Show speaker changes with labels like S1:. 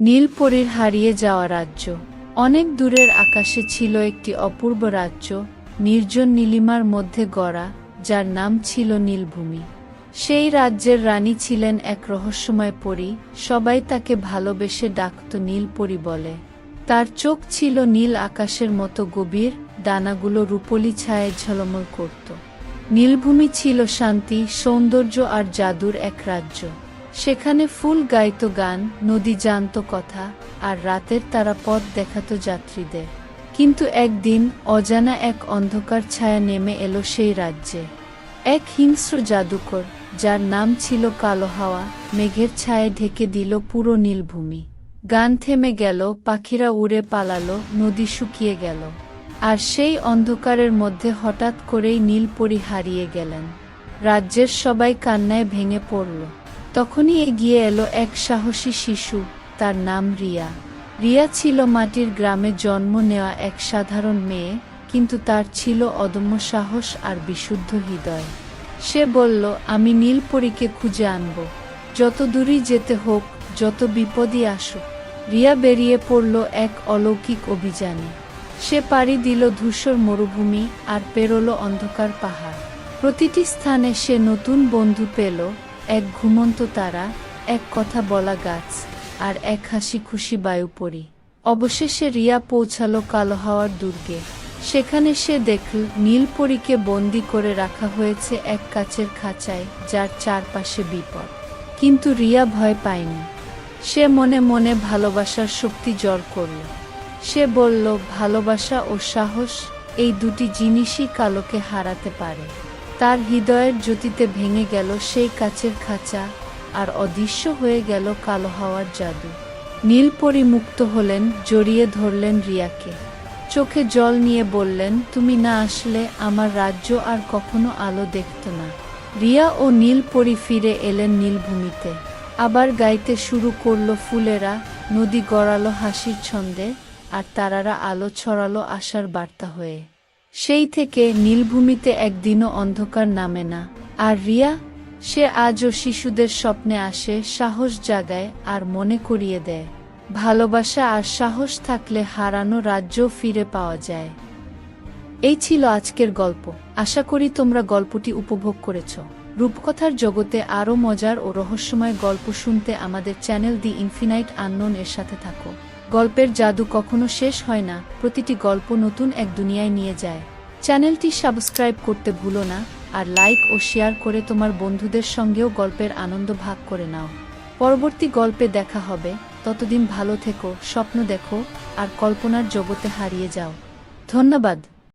S1: নীলপরীর হারিয়ে যাওয়া রাজ্য। অনেক দূরের আকাশে ছিল একটি অপূর্ব রাজ্য, নির্জন নীলিমার মধ্যে গড়া, যার নাম ছিল নীলভূমি। সেই রাজ্যের রানী ছিলেন এক রহস্যময় পরী, সবাই তাকে ভালোবেসে ডাকত নীলপরী বলে। তার চোখ ছিল নীল আকাশের মতো গভীর দানাগুলো রূপলি ছায়ে ঝলমল করত। নীলভূমি ছিল শান্তি, সৌন্দর্য আর জাদুর এক রাজ্য। সেখানে ফুল গাইত গান, নদী জানত কথা, আর রাতের তারা পথ দেখাতো যাত্রীদের। কিন্তু একদিন অজানা এক অন্ধকার ছায়া নেমে এলো সেই রাজ্যে। এক হিংস্র জাদুকর, যার নাম ছিল কালো হাওয়া, মেঘের ছায়ে ঢেকে দিল পুরো নীলভূমি। গান থেমে গেল, পাখিরা উড়ে পালালো, নদী শুকিয়ে গেল। আর সেই অন্ধকারের মধ্যে হঠাৎ করেই নীলপরি হারিয়ে গেলেন। রাজ্যের সবাই কান্নায় ভেঙে পড়ল। তখনই এগিয়ে এলো এক সাহসী শিশু, তার নাম রিয়া। রিয়া ছিল মাটির গ্রামে জন্ম নেওয়া এক সাধারণ মেয়ে, কিন্তু তার ছিল অদম্য সাহস আর বিশুদ্ধ হৃদয়। সে বলল, আমি নীলপরীকে খুঁজে আনব। যত দূরই যেতে হোক, যত বিপদই আসুক। রিয়া বেরিয়ে পড়ল এক অলৌকিক অভিযানে। সে পাড়ি দিল ধূসর মরুভূমি আর পেরোলো অন্ধকার পাহাড়। প্রতিটি স্থানে সে নতুন বন্ধু পেল এক ঘুমন্ত তারা, এক কথা বলা গাছ, আর এক হাসি খুশি বায়ু পরি। অবশেষে রিয়া পৌঁছালো কালো হাওয়ার দুর্গে। সেখানে সে দেখল নীলপরীকে বন্দি করে রাখা হয়েছে এক কাচের খাঁচায়, যার চারপাশে বিপদ। কিন্তু রিয়া ভয় পায়নি। সে মনে মনে ভালোবাসার শক্তি জড় করল। সে বলল, ভালোবাসা ও সাহস এই দুটি জিনিসই কালোকে হারাতে পারে। তার হৃদয়ের জ্যোতিতে ভেঙে গেল সেই কাচের খাঁচা আর অদৃশ্য হয়ে গেল কালো হাওয়ার জাদু। নীলপরি মুক্ত হলেন, জড়িয়ে ধরলেন রিয়াকে। চোখে জল নিয়ে বললেন, তুমি না আসলে আমার রাজ্য আর কখনো আলো দেখত না। রিয়া ও নীলপরি ফিরে এলেন নীলভূমিতে। আবার গাইতে শুরু করল ফুলেরা, নদী গড়ালো হাসির ছন্দে আর তারারা আলো ছড়ালো আশার বার্তা হয়ে। সেই থেকে নীলভূমিতে একদিনও অন্ধকার নামে না। আর রিয়া, সে আজও শিশুদের স্বপ্নে আসে, সাহস জাগায় আর মনে করিয়ে দেয়। ভালোবাসা আর সাহস থাকলে হারানো রাজ্য ফিরে পাওয়া যায়। এই ছিল আজকের গল্প। আশা করি তোমরা গল্পটি উপভোগ করেছ। রূপকথার জগতে আরও মজার ও রহস্যময় গল্প শুনতে আমাদের চ্যানেল দি ইনফিনাইট আননোন এর সাথে থাকো। গল্পের জাদু কখনো শেষ হয় না, প্রতিটি গল্প নতুন এক দুনিয়ায় নিয়ে যায়। চ্যানেলটি সাবস্ক্রাইব করতে ভুলো না, আর লাইক ও শেয়ার করে তোমার বন্ধুদের সঙ্গেও গল্পের আনন্দ ভাগ করে নাও। পরবর্তী গল্পে দেখা হবে, ততদিন ভালো থেকো, স্বপ্ন দেখো, আর কল্পনার জগতে হারিয়ে যাও। ধন্যবাদ।